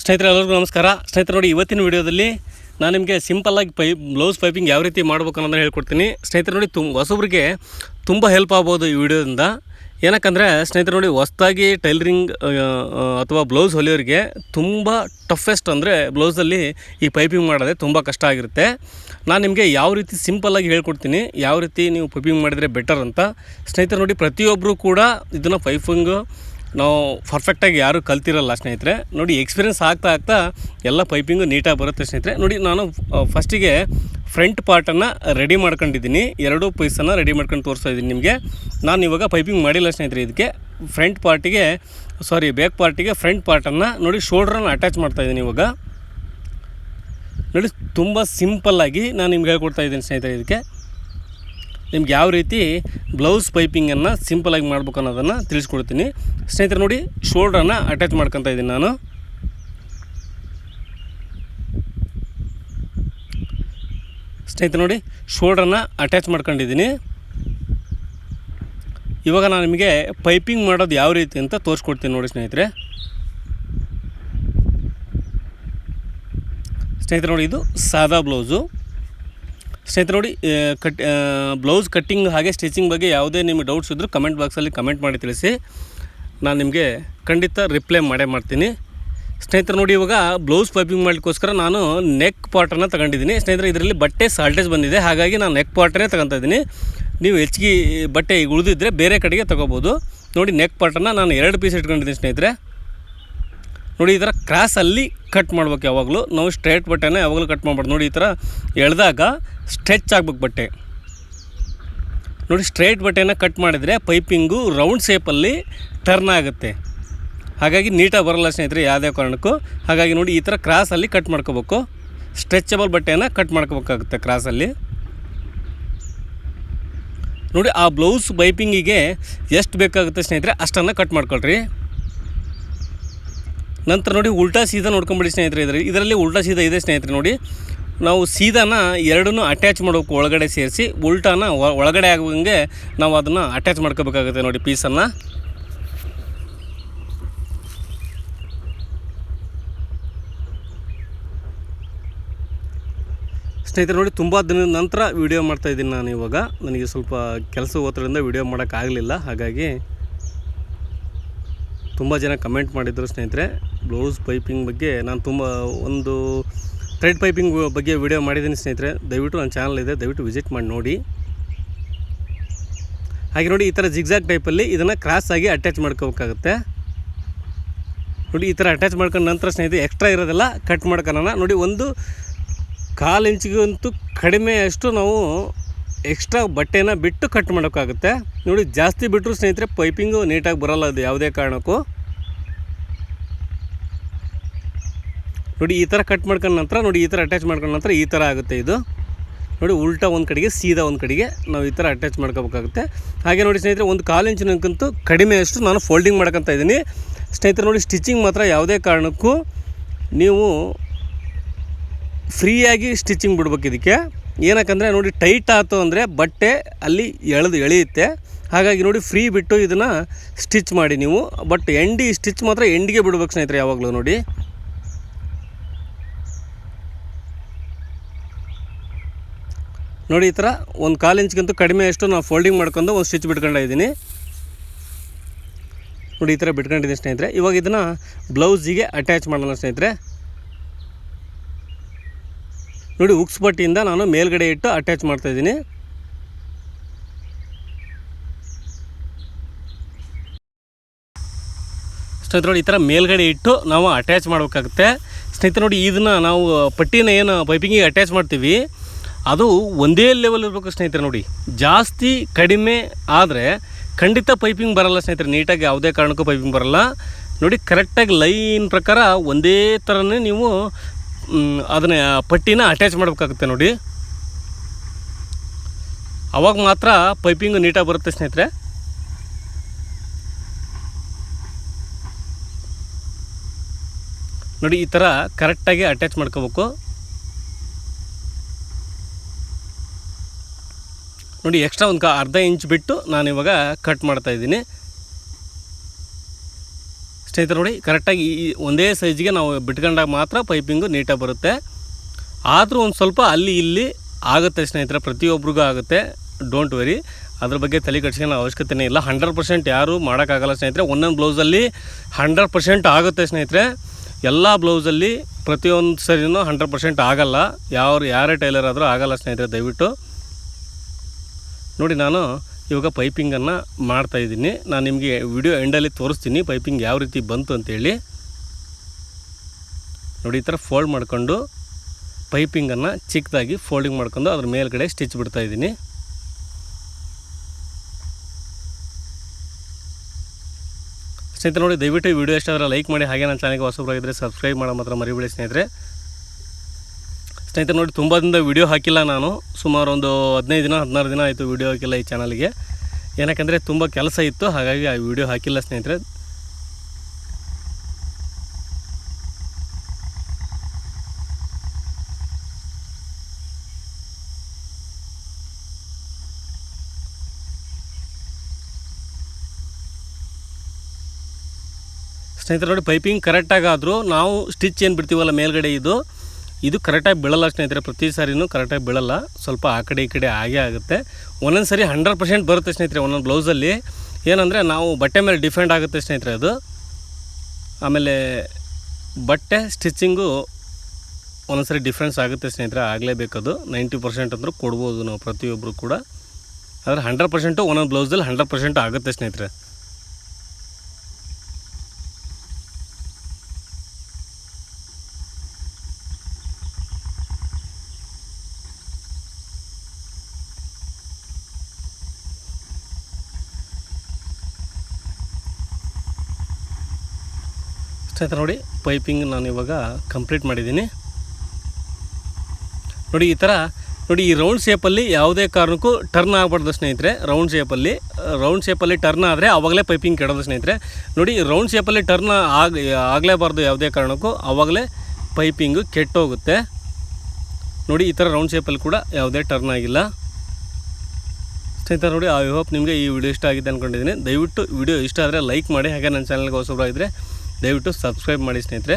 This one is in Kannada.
ಸ್ನೇಹಿತರೆ, ಎಲ್ಲರಿಗೂ ನಮಸ್ಕಾರ. ಸ್ನೇಹಿತರೆ, ನೋಡಿ, ಇವತ್ತಿನ ವಿಡಿಯೋದಲ್ಲಿ ನಾನು ನಿಮಗೆ ಸಿಂಪಲ್ಲಾಗಿ ಪೈಪ್ ಬ್ಲೌಸ್ ಪೈಪಿಂಗ್ ಯಾವ ರೀತಿ ಮಾಡ್ಬೇಕು ಅನ್ನೋದನ್ನು ಹೇಳ್ಕೊಡ್ತೀನಿ. ಸ್ನೇಹಿತರೆ, ನೋಡಿ ತುಂಬ ಹೊಸಬ್ರಿಗೆ ತುಂಬ ಹೆಲ್ಪ್ ಆಗ್ಬೋದು ಈ ವಿಡಿಯೋದಿಂದ. ಏನಕ್ಕಂದರೆ, ಸ್ನೇಹಿತರೆ, ನೋಡಿ, ಹೊಸ್ದಾಗಿ ಟೈಲರಿಂಗ್ ಅಥವಾ ಬ್ಲೌಸ್ ಹೊಲಿಯೋರಿಗೆ ತುಂಬ ಟಫೆಸ್ಟ್ ಅಂದರೆ ಬ್ಲೌಸಲ್ಲಿ ಈ ಪೈಪಿಂಗ್ ಮಾಡೋದೇ ತುಂಬ ಕಷ್ಟ ಆಗಿರುತ್ತೆ. ನಾನು ನಿಮಗೆ ಯಾವ ರೀತಿ ಸಿಂಪಲ್ಲಾಗಿ ಹೇಳ್ಕೊಡ್ತೀನಿ, ಯಾವ ರೀತಿ ನೀವು ಪೈಪಿಂಗ್ ಮಾಡಿದರೆ ಬೆಟರ್ ಅಂತ. ಸ್ನೇಹಿತರೆ, ನೋಡಿ ಪ್ರತಿಯೊಬ್ಬರೂ ಕೂಡ ಇದನ್ನು ಪೈಪಿಂಗು ನಾವು ಪರ್ಫೆಕ್ಟಾಗಿ ಯಾರೂ ಕಲ್ತಿರಲ್ಲ ಸ್ನೇಹಿತರೆ. ನೋಡಿ ಎಕ್ಸ್ಪೀರಿಯನ್ಸ್ ಆಗ್ತಾ ಆಗ್ತಾ ಎಲ್ಲ ಪೈಪಿಂಗು ನೀಟಾಗಿ ಬರುತ್ತೆ ಸ್ನೇಹಿತರೆ. ನೋಡಿ ನಾನು ಫಸ್ಟಿಗೆ ಫ್ರಂಟ್ ಪಾರ್ಟನ್ನು ರೆಡಿ ಮಾಡ್ಕೊಂಡಿದ್ದೀನಿ. ಎರಡು ಪೀಸನ್ನು ರೆಡಿ ಮಾಡ್ಕೊಂಡು ತೋರಿಸ್ತಾ ಇದ್ದೀನಿ ನಿಮಗೆ. ನಾನು ಇವಾಗ ಪೈಪಿಂಗ್ ಮಾಡಿಲ್ಲ ಸ್ನೇಹಿತರೆ ಇದಕ್ಕೆ. ಫ್ರಂಟ್ ಪಾರ್ಟಿಗೆ ಸಾರಿ ಬ್ಯಾಕ್ ಪಾರ್ಟಿಗೆ ಫ್ರಂಟ್ ಪಾರ್ಟನ್ನು ನೋಡಿ ಶೋಲ್ಡ್ರನ್ನು ಅಟ್ಯಾಚ್ ಮಾಡ್ತಾ ಇದ್ದೀನಿ ಇವಾಗ. ನೋಡಿ ತುಂಬ ಸಿಂಪಲ್ಲಾಗಿ ನಾನು ನಿಮ್ಗೆ ಹೇಳ್ಕೊಡ್ತಾ ಇದ್ದೀನಿ ಸ್ನೇಹಿತರೆ ಇದಕ್ಕೆ. ನಿಮ್ಗೆ ಯಾವ ರೀತಿ ಬ್ಲೌಸ್ ಪೈಪಿಂಗನ್ನು ಸಿಂಪಲಾಗಿ ಮಾಡ್ಬೇಕು ಅನ್ನೋದನ್ನು ತಿಳಿಸ್ಕೊಡ್ತೀನಿ. ಸ್ನೇಹಿತರೆ ನೋಡಿ ಶೋಲ್ಡ್ರನ್ನು ಅಟ್ಯಾಚ್ ಮಾಡ್ಕೊತಾ ಇದ್ದೀನಿ ನಾನು. ಸ್ನೇಹಿತರೆ ನೋಡಿ ಶೋಲ್ಡ್ರನ್ನು ಅಟ್ಯಾಚ್ ಮಾಡ್ಕೊಂಡಿದ್ದೀನಿ. ಇವಾಗ ನಾನು ನಿಮಗೆ ಪೈಪಿಂಗ್ ಮಾಡೋದು ಯಾವ ರೀತಿ ಅಂತ ತೋರಿಸ್ಕೊಡ್ತೀನಿ ನೋಡಿ ಸ್ನೇಹಿತರೆ. ಸ್ನೇಹಿತರೆ ನೋಡಿ, ಇದು ಸಾದಾ ಬ್ಲೌಸು ಸ್ನೇಹಿತರೆ ನೋಡಿ ಕಟ್ ಬ್ಲೌಸ್ ಕಟ್ಟಿಂಗ್ ಹಾಗೆ ಸ್ಟಿಚಿಂಗ್ ಬಗ್ಗೆ ಯಾವುದೇ ನಿಮಗೆ ಡೌಟ್ಸ್ ಇದ್ದರೂ ಕಮೆಂಟ್ ಬಾಕ್ಸಲ್ಲಿ ಕಮೆಂಟ್ ಮಾಡಿ ತಿಳಿಸಿ. ನಾನು ನಿಮಗೆ ಖಂಡಿತ ರಿಪ್ಲೈ ಮಾಡೇ ಮಾಡ್ತೀನಿ. ಸ್ನೇಹಿತರು ನೋಡಿ, ಇವಾಗ ಬ್ಲೌಸ್ ಪೈಪಿಂಗ್ ಮಾಡಲಿಕ್ಕೋಸ್ಕರ ನಾನು ನೆಕ್ ಪಾಟನ್ನು ತಗೊಂಡಿದ್ದೀನಿ. ಸ್ನೇಹಿತರೆ, ಇದರಲ್ಲಿ ಬಟ್ಟೆ ಸಾಲ್ಟೇಜ್ ಬಂದಿದೆ. ಹಾಗಾಗಿ ನಾನು ನೆಕ್ ಪಾಟನ್ನೇ ತಗೊತಾ ಇದ್ದೀನಿ. ನೀವು ಹೆಚ್ಚಿಗೆ ಬಟ್ಟೆ ಈಗ ಉಳಿದಿದ್ದರೆ ಬೇರೆ ಕಡೆಗೆ ತಗೋಬೋದು. ನೋಡಿ ನೆಕ್ ಪಾಟನ್ನು ನಾನು ಎರಡು ಪೀಸ್ ಇಟ್ಕೊಂಡಿದ್ದೀನಿ ಸ್ನೇಹಿತರೆ. ನೋಡಿ, ಈ ಥರ ಕ್ರಾಸಲ್ಲಿ ಕಟ್ ಮಾಡ್ಬೇಕು ಯಾವಾಗಲೂ. ನಾವು ಸ್ಟ್ರೈಟ್ ಬಟ್ಟೆನ ಯಾವಾಗಲೂ ಕಟ್ ಮಾಡ್ಬಾರ್ದು. ನೋಡಿ, ಈ ಥರ ಎಳೆದಾಗ ಸ್ಟ್ರೆಚ್ ಆಗ್ಬೇಕು ಬಟ್ಟೆ. ನೋಡಿ ಸ್ಟ್ರೈಟ್ ಬಟ್ಟೆನ ಕಟ್ ಮಾಡಿದರೆ ಪೈಪಿಂಗು ರೌಂಡ್ ಶೇಪಲ್ಲಿ ಟರ್ನ್ ಆಗುತ್ತೆ. ಹಾಗಾಗಿ ನೀಟಾಗಿ ಬರಲ್ಲ ಸ್ನೇಹಿತರೆ ಯಾವುದೇ ಕಾರಣಕ್ಕೂ. ಹಾಗಾಗಿ ನೋಡಿ ಈ ಥರ ಕ್ರಾಸಲ್ಲಿ ಕಟ್ ಮಾಡ್ಕೋಬೇಕು. ಸ್ಟ್ರೆಚಬಲ್ ಬಟ್ಟೆನ ಕಟ್ ಮಾಡ್ಕೋಬೇಕಾಗುತ್ತೆ ಕ್ರಾಸಲ್ಲಿ. ನೋಡಿ ಆ ಬ್ಲೌಸ್ ಪೈಪಿಂಗಿಗೆ ಎಷ್ಟು ಬೇಕಾಗುತ್ತೆ ಸ್ನೇಹಿತರೆ ಅಷ್ಟನ್ನು ಕಟ್ ಮಾಡ್ಕೊಳ್ರಿ. ನಂತರ ನೋಡಿ ಉಲ್ಟಾ ಸೀದಾ ನೋಡ್ಕೊಂಬಿಡಿ ಸ್ನೇಹಿತರೆ ಇದರಲ್ಲಿ. ಇದರಲ್ಲಿ ಉಲ್ಟಾ ಸೀದಾ ಇದೆ ಸ್ನೇಹಿತರೆ ನೋಡಿ. ನಾವು ಸೀದಾನ ಎರಡನ್ನೂ ಅಟ್ಯಾಚ್ ಮಾಡಬೇಕು ಒಳಗಡೆ ಸೇರಿಸಿ ಉಲ್ಟಾನ ಒಳಗಡೆ ಆಗುವಂಗೆ ನಾವು ಅದನ್ನು ಅಟ್ಯಾಚ್ ಮಾಡ್ಕೋಬೇಕಾಗುತ್ತೆ ನೋಡಿ ಪೀಸನ್ನು ಸ್ನೇಹಿತರೆ ನೋಡಿ ತುಂಬ ದಿನದ ನಂತರ ವಿಡಿಯೋ ಮಾಡ್ತಾ ಇದ್ದೀನಿ ನಾನು ಇವಾಗ. ನನಗೆ ಸ್ವಲ್ಪ ಕೆಲಸ ಹೋದ್ರಿಂದ ವಿಡಿಯೋ ಮಾಡೋಕ್ಕಾಗಲಿಲ್ಲ ಹಾಗಾಗಿ ತುಂಬ ಜನ ಕಮೆಂಟ್ ಮಾಡಿದ್ರು ಸ್ನೇಹಿತರೆ. ಬ್ಲೌಸ್ ಪೈಪಿಂಗ್ ಬಗ್ಗೆ ನಾನು ತುಂಬ ಒಂದು ಥ್ರೆಡ್ ಪೈಪಿಂಗ್ ಬಗ್ಗೆ ವಿಡಿಯೋ ಮಾಡಿದ್ದೀನಿ ಸ್ನೇಹಿತರೆ, ದಯವಿಟ್ಟು ನನ್ನ ಚಾನಲ್ ಇದೆ, ದಯವಿಟ್ಟು ವಿಸಿಟ್ ಮಾಡಿ ನೋಡಿ. ಹಾಗೆ ನೋಡಿ, ಈ ಥರ ಜಿಗ್ಜಾಗ್ ಟೈಪಲ್ಲಿ ಇದನ್ನು ಆಗಿ ಅಟ್ಯಾಚ್ ಮಾಡ್ಕೋಬೇಕಾಗುತ್ತೆ. ನೋಡಿ, ಈ ಥರ ಅಟ್ಯಾಚ್ ಮಾಡ್ಕೊಂಡ ನಂತರ ಸ್ನೇಹಿತರೆ ಎಕ್ಸ್ಟ್ರಾ ಇರೋದೆಲ್ಲ ಕಟ್ ಮಾಡ್ಕೊಳ್ಳೋಣ. ನೋಡಿ, ಒಂದು ಕಾಲು ಇಂಚಿಗಂತೂ ಕಡಿಮೆ ಅಷ್ಟು ನಾವು ಎಕ್ಸ್ಟ್ರಾ ಬಟ್ಟೆನ ಬಿಟ್ಟು ಕಟ್ ಮಾಡೋಕ್ಕಾಗುತ್ತೆ. ನೋಡಿ, ಜಾಸ್ತಿ ಬಿಟ್ಟರು ಸ್ನೇಹಿತರೆ ಪೈಪಿಂಗು ನೀಟಾಗಿ ಬರಲ್ಲ, ಅದು ಯಾವುದೇ ಕಾರಣಕ್ಕೂ. ನೋಡಿ, ಈ ಥರ ಕಟ್ ಮಾಡ್ಕೊಂಡ ನಂತರ, ನೋಡಿ, ಈ ಥರ ಅಟ್ಯಾಚ್ ಮಾಡ್ಕೊಂಡ ನಂತರ ಈ ಥರ ಆಗುತ್ತೆ ಇದು. ನೋಡಿ, ಉಲ್ಟಾ ಒಂದು ಕಡೆಗೆ, ಸೀದಾ ಒಂದು ಕಡೆಗೆ ನಾವು ಈ ಥರ ಅಟ್ಯಾಚ್ ಮಾಡ್ಕೋಬೇಕಾಗುತ್ತೆ. ಹಾಗೆ ನೋಡಿ ಸ್ನೇಹಿತರೆ, ಒಂದು ಕಾಲು ಇಂಚಿನಕ್ಕಂತೂ ಕಡಿಮೆ ಅಷ್ಟು ನಾನು ಫೋಲ್ಡಿಂಗ್ ಮಾಡ್ಕೊತ ಇದ್ದೀನಿ. ಸ್ನೇಹಿತರೆ, ನೋಡಿ ಸ್ಟಿಚಿಂಗ್ ಮಾತ್ರ ಯಾವುದೇ ಕಾರಣಕ್ಕೂ ನೀವು ಫ್ರೀಯಾಗಿ ಸ್ಟಿಚಿಂಗ್ ಬಿಡ್ಬೇಕು ಇದಕ್ಕೆ. ಏನಕ್ಕಂದರೆ, ನೋಡಿ ಟೈಟ್ ಆಯ್ತು ಅಂದರೆ ಬಟ್ಟೆ ಅಲ್ಲಿ ಎಳೆದು ಎಳೆಯುತ್ತೆ. ಹಾಗಾಗಿ ನೋಡಿ ಫ್ರೀ ಬಿಟ್ಟು ಇದನ್ನು ಸ್ಟಿಚ್ ಮಾಡಿ ನೀವು. ಬಟ್ ಎಂಡಿ ಸ್ಟಿಚ್ ಮಾತ್ರ ಎಂಡಿಗೆ ಬಿಡ್ಬೇಕು ಸ್ನೇಹಿತರೆ ಯಾವಾಗಲೂ ನೋಡಿ. ನೋಡಿ ಈ ಥರ ಒಂದು ಕಾಲು ಇಂಚ್ಗಿಂತೂ ಕಡಿಮೆ ಅಷ್ಟು ನಾವು ಫೋಲ್ಡಿಂಗ್ ಮಾಡ್ಕೊಂಡು ಒಂದು ಸ್ಟಿಚ್ ಬಿಟ್ಕೊಂಡಿದ್ದೀನಿ ನೋಡಿ ಈ ಥರ ಬಿಟ್ಕೊಂಡಿದ್ದೀನಿ ಸ್ನೇಹಿತರೆ. ಇವಾಗ ಇದನ್ನು ಬ್ಲೌಸಿಗೆ ಅಟ್ಯಾಚ್ ಮಾಡೋಣ ಸ್ನೇಹಿತರೆ. ನೋಡಿ ಉಕ್ಸ್ ಬಟ್ಟಿಯಿಂದ ನಾನು ಮೇಲ್ಗಡೆ ಇಟ್ಟು ಅಟ್ಯಾಚ್ ಮಾಡ್ತಾ ಇದ್ದೀನಿ. ಸ್ನೇಹಿತರೆ, ನೋಡಿ ಈ ಥರ ಮೇಲ್ಗಡೆ ಇಟ್ಟು ನಾವು ಅಟ್ಯಾಚ್ ಮಾಡಬೇಕಾಗುತ್ತೆ. ಸ್ನೇಹಿತರೆ, ನೋಡಿ ಇದನ್ನು ನಾವು ಪಟ್ಟಿನ ಏನು ಪೈಪಿಂಗಿಗೆ ಅಟ್ಯಾಚ್ ಮಾಡ್ತೀವಿ. ಅದು ಒಂದೇ ಲೆವೆಲ್ ಇರಬೇಕು ಸ್ನೇಹಿತರೆ ನೋಡಿ. ಜಾಸ್ತಿ ಕಡಿಮೆ ಆದರೆ ಖಂಡಿತ ಪೈಪಿಂಗ್ ಬರಲ್ಲ ಸ್ನೇಹಿತರೆ. ನೀಟಾಗಿ ಯಾವುದೇ ಕಾರಣಕ್ಕೂ ಪೈಪಿಂಗ್ ಬರಲ್ಲ. ನೋಡಿ ಕರೆಕ್ಟಾಗಿ ಲೈನ್ ಪ್ರಕಾರ ಒಂದೇ ಥರನೇ ನೀವು ಅದನ್ನ ಪಟ್ಟಿನ ಅಟ್ಯಾಚ್ ಮಾಡಬೇಕಾಗುತ್ತೆ ನೋಡಿ. ಅವಾಗ ಮಾತ್ರ ಪೈಪಿಂಗ್ ನೀಟಾಗಿ ಬರುತ್ತೆ ಸ್ನೇಹಿತರೆ. ನೋಡಿ ಈ ಥರ ಕರೆಕ್ಟಾಗಿ ಅಟ್ಯಾಚ್ ಮಾಡ್ಕೋಬೇಕು. ನೋಡಿ ಎಕ್ಸ್ಟ್ರಾ ಒಂದು ಅರ್ಧ ಇಂಚ್ ಬಿಟ್ಟು ನಾನು ಇವಾಗ ಕಟ್ ಮಾಡ್ತಾ ಇದ್ದೀನಿ. ಸ್ನೇಹಿತರೆ ನೋಡಿ ಕರೆಕ್ಟಾಗಿ ಈ ಒಂದೇ ಸೈಜ್ಗೆ ನಾವು ಬಿಟ್ಕೊಂಡಾಗ ಮಾತ್ರ ಪೈಪಿಂಗು ನೀಟಾಗಿ ಬರುತ್ತೆ. ಆದರೂ ಒಂದು ಸ್ವಲ್ಪ ಅಲ್ಲಿ ಇಲ್ಲಿ ಆಗುತ್ತೆ ಸ್ನೇಹಿತರೆ ಪ್ರತಿಯೊಬ್ಬರಿಗೂ ಆಗುತ್ತೆ. ಡೋಂಟ್ ವೆರಿ ಅದ್ರ ಬಗ್ಗೆ ತಲೆ ಕೆಡ್ಸ್ಕೊಳ್ಳೋ ಅವಶ್ಯಕತೆನೇ ಇಲ್ಲ. ಹಂಡ್ರೆಡ್ ಪರ್ಸೆಂಟ್ ಯಾರೂ ಮಾಡೋಕ್ಕಾಗಲ್ಲ ಸ್ನೇಹಿತರೆ. ಒಂದೊಂದು ಬ್ಲೌಸಲ್ಲಿ ಹಂಡ್ರೆಡ್ ಪರ್ಸೆಂಟ್ ಆಗುತ್ತೆ ಸ್ನೇಹಿತರೆ. ಎಲ್ಲ ಬ್ಲೌಸಲ್ಲಿ ಪ್ರತಿಯೊಂದು ಸರಿನೂ ಹಂಡ್ರೆಡ್ ಪರ್ಸೆಂಟ್ ಆಗೋಲ್ಲ. ಯಾವ ಯಾರೇ ಟೈಲರ್ ಆದರೂ ಆಗೋಲ್ಲ ಸ್ನೇಹಿತರೆ, ದಯವಿಟ್ಟು. ನೋಡಿ ನಾನು ಇವಾಗ ಪೈಪಿಂಗನ್ನು ಮಾಡ್ತಾಯಿದ್ದೀನಿ ನಾನು ನಿಮಗೆ ವಿಡಿಯೋ ಎಂಡಲ್ಲಿ ತೋರಿಸ್ತೀನಿ ಪೈಪಿಂಗ್ ಯಾವ ರೀತಿ ಬಂತು ಅಂತೇಳಿ ನೋಡಿ ಈ ಥರ ಫೋಲ್ಡ್ ಮಾಡ್ಕೊಂಡು ಪೈಪಿಂಗನ್ನು ಚಿಕ್ಕದಾಗಿ ಫೋಲ್ಡಿಂಗ್ ಮಾಡ್ಕೊಂಡು ಅದ್ರ ಮೇಲ್ಗಡೆ ಸ್ಟಿಚ್ ಬಿಡ್ತಾ ಇದ್ದೀನಿ. ಸ್ನೇಹಿತರೆ ನೋಡಿ ದಯವಿಟ್ಟು ವಿಡಿಯೋ ಇಷ್ಟ ಆದರೆ ಲೈಕ್ ಮಾಡಿ, ಹಾಗೆ ನನ್ನ ಚಾನಲ್ಗೆ ಹೊಸಬ್ರಾಗಿದ್ದರೆ ಸಬ್ಸ್ಕ್ರೈಬ್ ಮಾಡೋ ಮಾತ್ರ ಮರಿಬೇಡಿ ಸ್ನೇಹಿತರೆ. ಸ್ನೇಹಿತರೆ ನೋಡಿ ತುಂಬ ದಿನದ ವಿಡಿಯೋ ಹಾಕಿಲ್ಲ ನಾನು. ಸುಮಾರು ಒಂದು ಹದಿನೈದು ದಿನ, ಹದಿನಾರು ದಿನ ಆಯಿತು ವಿಡಿಯೋ ಹಾಕಿಲ್ಲ ಈ ಚಾನಲ್ಗೆ ಏನಕ್ಕಂದರೆ, ತುಂಬ ಕೆಲಸ ಇತ್ತು. ಹಾಗಾಗಿ ಆ ವಿಡಿಯೋ ಹಾಕಿಲ್ಲ ಸ್ನೇಹಿತರೆ. ಸ್ನೇಹಿತರೆ ನೋಡಿ ಪೈಪಿಂಗ್ ಕರೆಕ್ಟಾಗಿ ಆದರೂ. ನಾವು ಸ್ಟಿಚ್ ಏನು ಬಿಡ್ತೀವಲ್ಲ ಮೇಲ್ಗಡೆ ಇದು. ಇದು ಕರೆಕ್ಟಾಗಿ ಬೀಳಲ್ಲ ಸ್ನೇಹಿತರೆ. ಪ್ರತಿ ಸಾರಿನೂ ಕರೆಕ್ಟಾಗಿ ಬೀಳಲ್ಲ. ಸ್ವಲ್ಪ ಆ ಕಡೆ ಈ ಕಡೆ ಆಗೇ ಆಗುತ್ತೆ. ಒಂದೊಂದು ಸರಿ ಹಂಡ್ರೆಡ್ ಪರ್ಸೆಂಟ್ ಬರುತ್ತೆ ಸ್ನೇಹಿತರೆ ಒಂದೊಂದು ಬ್ಲೌಸಲ್ಲಿ ಏನಂದರೆ ನಾವು ಬಟ್ಟೆ ಮೇಲೆ ಡಿಫೆಂಡ್ ಆಗುತ್ತೆ ಸ್ನೇಹಿತರೆ ಅದು. ಆಮೇಲೆ ಬಟ್ಟೆ ಸ್ಟಿಚ್ಚಿಂಗು ಒಂದೊಂದು ಸರಿ ಡಿಫ್ರೆನ್ಸ್ ಆಗುತ್ತೆ ಸ್ನೇಹಿತರೆ. ಆಗಲೇಬೇಕದು ನೈಂಟಿ ಪರ್ಸೆಂಟ್ ಅಂದರೂ ಕೊಡ್ಬೋದು ನಾವು ಪ್ರತಿಯೊಬ್ಬರು ಕೂಡ. ಆದರೆ ಹಂಡ್ರೆಡ್ ಪರ್ಸೆಂಟು ಒಂದೊಂದು ಬ್ಲೌಸಲ್ಲಿ ಹಂಡ್ರೆಡ್ ಪರ್ಸೆಂಟ್ ಆಗುತ್ತೆ ಸ್ನೇಹಿತರೆ. ಸ್ನೇಹಿತರೆ ನೋಡಿ ಪೈಪಿಂಗ್ ನಾನು ಇವಾಗ ಕಂಪ್ಲೀಟ್ ಮಾಡಿದ್ದೀನಿ. ನೋಡಿ, ಈ ಥರ, ನೋಡಿ, ಈ ರೌಂಡ್ ಶೇಪಲ್ಲಿ ಯಾವುದೇ ಕಾರಣಕ್ಕೂ ಟರ್ನ್ ಆಗಬಾರ್ದು ಸ್ನೇಹಿತರೆ. ರೌಂಡ್ ಶೇಪಲ್ಲಿ ರೌಂಡ್ ಶೇಪಲ್ಲಿ ಟರ್ನ್ ಆದರೆ ಆವಾಗಲೇ ಪೈಪಿಂಗ್ ಕೆಡೋದು ಸ್ನೇಹಿತರೆ. ನೋಡಿ ರೌಂಡ್ ಶೇಪಲ್ಲಿ ಟರ್ನ್ ಆಗ, ಆಗಲೇಬಾರ್ದು ಯಾವುದೇ ಕಾರಣಕ್ಕೂ ಆವಾಗಲೇ ಪೈಪಿಂಗು ಕೆಟ್ಟೋಗುತ್ತೆ. ನೋಡಿ, ಈ ಥರ ರೌಂಡ್ ಶೇಪಲ್ಲಿ ಕೂಡ ಯಾವುದೇ ಟರ್ನ್ ಆಗಿಲ್ಲ. ಸ್ನೇಹಿತರೆ ನೋಡಿ ಐ ಹೋಪ್ ನಿಮಗೆ ಈ ವಿಡಿಯೋ ಇಷ್ಟ ಆಗಿದೆ ಅಂದ್ಕೊಂಡಿದ್ದೀನಿ ದಯವಿಟ್ಟು ವಿಡಿಯೋ ಇಷ್ಟ ಆದರೆ ಲೈಕ್ ಮಾಡಿ, ಹಾಗೆ ನನ್ನ ಚಾನಲ್ಗೆ ಹೊಸಬರಾಗಿದ್ದರೆ ದಯವಿಟ್ಟು ಸಬ್ಸ್ಕ್ರೈಬ್ ಮಾಡಿ ಸ್ನೇಹಿತರೆ.